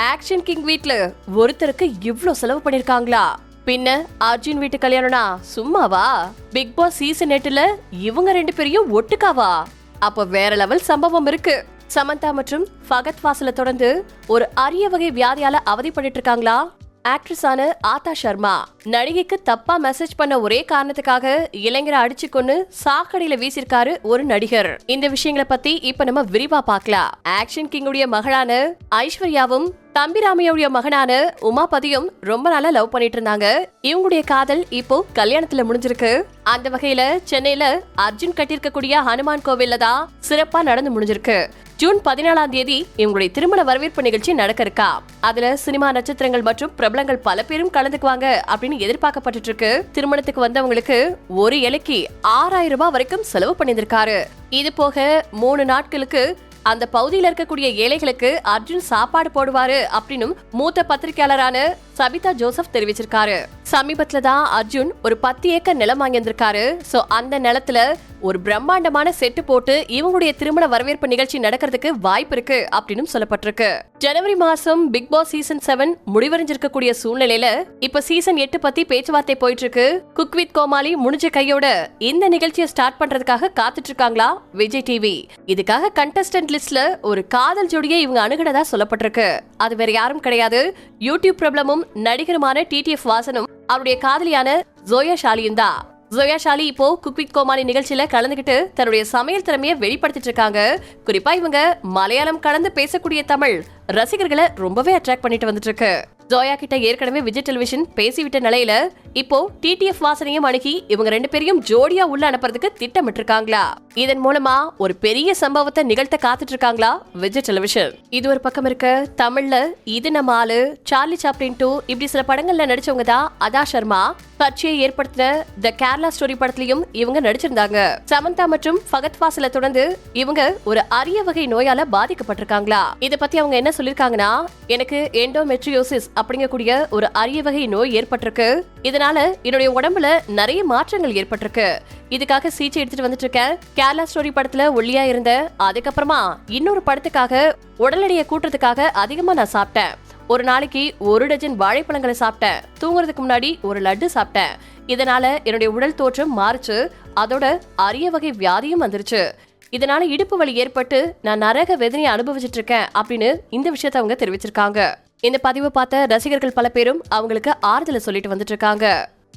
Action king வீட்ல ஒருத்தருக்கு இவ்ளோ செலவு பண்ணிருக்காங்களா? பின்ன அர்ஜுன் வீட்டு கல்யாணம்னா சும்மாவா? பிக் பாஸ் சீசன் எட்டுல இவங்க ரெண்டு பேரையும் ஒட்டுக்காவா? அப்ப வேற லெவல் சம்பவம் இருக்கு. சமந்தா மற்றும் ஃபகத் வாசல தொடர்ந்து ஒரு அரிய வகை வியாதியால அவதிப்பட்டு இருக்காங்களா? ஆக்ட்ரஸான ஆதா சர்மா நடிகைக்கு தப்பா மெசேஜ் பண்ண ஒரே காரணத்துக்காக இளைஞரை அடிச்சு கொண்டு சாக்கடையில வீசிருக்காரு ஒரு நடிகர். இந்த விஷயங்களை பத்தி இப்ப நம்ம விரிவா பார்க்கலாம். ஆக்ஷன் கிங்குடைய மகளான ஐஸ்வர்யாவும் தம்பிராமையுடைய மகனான உமாபதியும் ரொம்ப நாளா லவ் பண்ணிட்டு இருந்தாங்க. இவங்களுடைய காதல் இப்போ கல்யாணத்துல முடிஞ்சிருக்கு. அந்த வகையில சென்னையில அர்ஜுன் கட்டியிருக்கக்கூடிய ஹனுமான் கோவில்ல தான் சிறப்பா நடந்து முடிஞ்சிருக்கு. ஜூன் பதினாலாம் தேதி இவங்களுடைய திருமண வரவேற்பு நிகழ்ச்சி நடக்க இருக்கா அதுல சினிமா நட்சத்திரங்கள் மற்றும் பிரபலங்கள் பல பேரும் கலந்துக்குவாங்க அப்படின்னு எதிர்பார்க்கப்பட்டு இருக்கு திருமணத்துக்கு வந்தவங்களுக்கு ஒரு இலைக்கு ஆறாயிரம் ரூபாய் வரைக்கும் செலவு பண்ணியிருக்காரு இது போக மூணு நாட்களுக்கு அந்த பகுதியில் இருக்கக்கூடிய ஏழைகளுக்கு அர்ஜுன் சாப்பாடு போடுவாரு அப்படின்னு மூத்த பத்திரிகையாளரான சபிதா ஜோசப் தெரிவிச்சிருக்காரு. சமீபத்துல தான் அர்ஜுன் ஒரு பத்து ஏக்கர் நிலம் வாங்கியிருந்திருக்காரு. சோ அந்த நிலத்துல ஒரு பிரம்மாண்டமான செட்டு போட்டு இவங்களுடைய திருமண வரவேற்பு நிகழ்ச்சி நடக்கிறதுக்கு வாய்ப்பு இருக்கு அப்படின்னு சொல்லப்பட்டிருக்கு. ஜனவரி மாசம் பிக் பாஸ் சீசன் செவன் முடிவடைஞ்சிருக்கக்கூடிய சூழ்நிலையில இப்ப சீசன் எட்டு பத்தி பேச்சுவார்த்தை போயிட்டு இருக்கு குக் வித் கோமாளி முடிஞ்ச கையோட இந்த நிகழ்ச்சியை ஸ்டார்ட் பண்றதுக்காக காத்துட்டு இருக்காங்களா விஜய் டிவி. இதுக்காக கண்டஸ்டன்ட் லிஸ்ட்ல ஒரு காதல் ஜோடியை இவங்க அணுகினதா சொல்லப்பட்டிருக்கு. அது வேற யாரும் கிடையாது. யூடியூப் பிரபலமும் நடிகருமான டிடிஎஃப் வாசனும் அவருடைய காதலியான ஜோயா ஷாலியும் தான். ஜோயா ஷாலி இப்போ குக்வித் கோமாளி நிகழ்ச்சியில கலந்துகிட்டு தன்னுடைய சமையல் திறமையை வெளிப்படுத்திட்டு இருக்காங்க. குறிப்பா இவங்க மலையாளம் கலந்து பேசக்கூடிய தமிழ் ரசிகர்களை ரொம்பவே அட்ராக்ட் பண்ணிட்டு வந்துட்டு இருக்கு. ஜோயா கிட்ட ஏற்கனவே விஜய் டெலிவிஷன் பேசிவிட்ட நிலையில இப்போ டிடிஎஃப் வாசனையும் அணுகி இவங்க ரெண்டு பேரையும் ஜோடியா உள்ள அனுப்புறதுக்கு திட்டமிட்டு இருக்காங்களா இதன் மூலமா ஒரு பெரிய சம்பவத்தை நிகழ்த்த காத்துட்டு இருக்காங்களா விஜய் டெலிவிஷன் இது ஒரு பக்கம் இருக்க தமிழ்ல இது நம்ம ஆளு சார்லி சாப்ளின் டூ இப்படி சில படங்கள்ல நடிச்சவங்க தான் அதா சர்மா. கட்சியை ஏற்படுத்தின த கேரளா ஸ்டோரி படத்திலையும் இவங்க நடிச்சிருந்தாங்க. சமந்தா மற்றும் ஃபகத் வாசல தொடர்ந்து இவங்க ஒரு அரிய வகை நோயால பாதிக்கப்பட்டிருக்காங்களா? இத பத்தி அவங்க என்ன சொல்லிருக்காங்கன்னா எனக்கு எண்டோமெட்ரியோசிஸ் அப்படிங்கக்கூடிய ஒரு அரிய வகை நோய் ஏற்பட்டிருக்கு. இதனால என்னுடைய உடம்புல நிறைய மாற்றங்கள் ஏற்பட்டிருக்கு. இதுக்காக சிகிச்சை எடுத்துட்டு வந்துட்டு இருக்கேன் கேரளா ஸ்டோரி படத்துல ஒல்லியா இருந்த. அதுக்கப்புறமா இன்னொரு படத்துக்காக உடல் எடையை கூட்டுறதுக்காக அதிகமா நான் சாப்பிட்டேன். ஒரு நாளைக்கு ஒரு டஜன் வாழைப்பழங்களை சாப்பிட்டேன். தூங்குறதுக்கு முன்னாடி ஒரு லட்டு சாப்பிட்டேன். இதனால என்னுடைய உடல் தோற்றம் மாறுச்சு. அதோட அரிய வகை வியாதியும் வந்துருச்சு. இதனால இடுப்பு வலி ஏற்பட்டு நான் நரக வேதனையை அனுபவிச்சுட்டு இருக்கேன் அப்படின்னு இந்த விஷயத்த அவங்க தெரிவிச்சிருக்காங்க. இந்த பதிவை பார்த்த ரசிகர்கள் பல பேரும் அவங்களுக்கு ஆறுதலை சொல்லிட்டு வந்துட்டு இருக்காங்க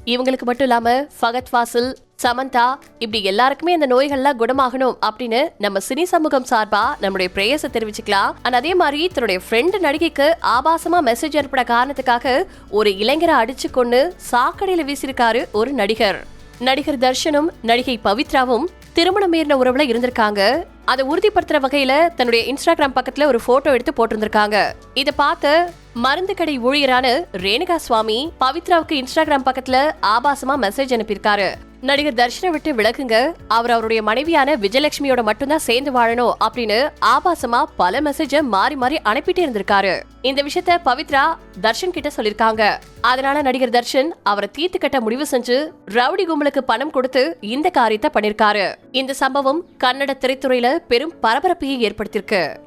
இவங்களுக்கு மட்டும் இல்லாம ஃபகத் ஃபாசில் சமந்தா இப்படி எல்லாருக்குமே இந்த நோய்கள்லாம் குணமாகணும் அப்படின்னு நம்ம சினி சமூகம் சார்பா நம்மளுடைய பிரேயஸை தெரிவிச்சுக்கலாம். அண்ட் அதே மாதிரி தன்னுடைய ஃப்ரெண்டு நடிகைக்கு ஆபாசமா மெசேஜ் அனுப்பின காரணத்துக்காக ஒரு இளைஞரை அடிச்சு கொண்டு சாக்கடையில வீசியிருக்காரு ஒரு நடிகர். நடிகர் தர்ஷனும் நடிகை பவித்ராவும் திருமணம் மீறின உறவுல இருந்திருக்காங்க. அதை உறுதிப்படுத்துற வகையில தன்னுடைய இன்ஸ்டாகிராம் பக்கத்துல ஒரு போட்டோ எடுத்து போட்டிருந்திருக்காங்க. இத பார்த்த மருந்து கடை ஊழியரான ரேணுகா சுவாமி பவித்ராவுக்கு இன்ஸ்டாகிராம் பக்கத்துல ஆபாசமா மெசேஜ் அனுப்பியிருக்காரு. நடிகர் தர்ஷனை விட்டு விலகுங்க. அவர் அவருடைய மனைவியான விஜயலட்சுமியோட மட்டும்தான் சேர்ந்து வாழணும் அப்படின்னு ஆபாசமா பல மெசேஜ மாறி மாறி அனுப்பிட்டே இருந்திருக்காரு. இந்த விஷயத்த பவித்ரா தர்ஷன் கிட்ட சொல்லிருக்காங்க அதனால நடிகர் தர்ஷன் அவரை தீர்த்து கட்ட முடிவு செஞ்சு ரவுடி கும்பலுக்கு பணம் கொடுத்து இந்த காரியத்தை பண்ணிருக்காரு இந்த சம்பவம் கன்னட திரைத்துறையில பெரும் பரபரப்பையை ஏற்படுத்தியிருக்கு.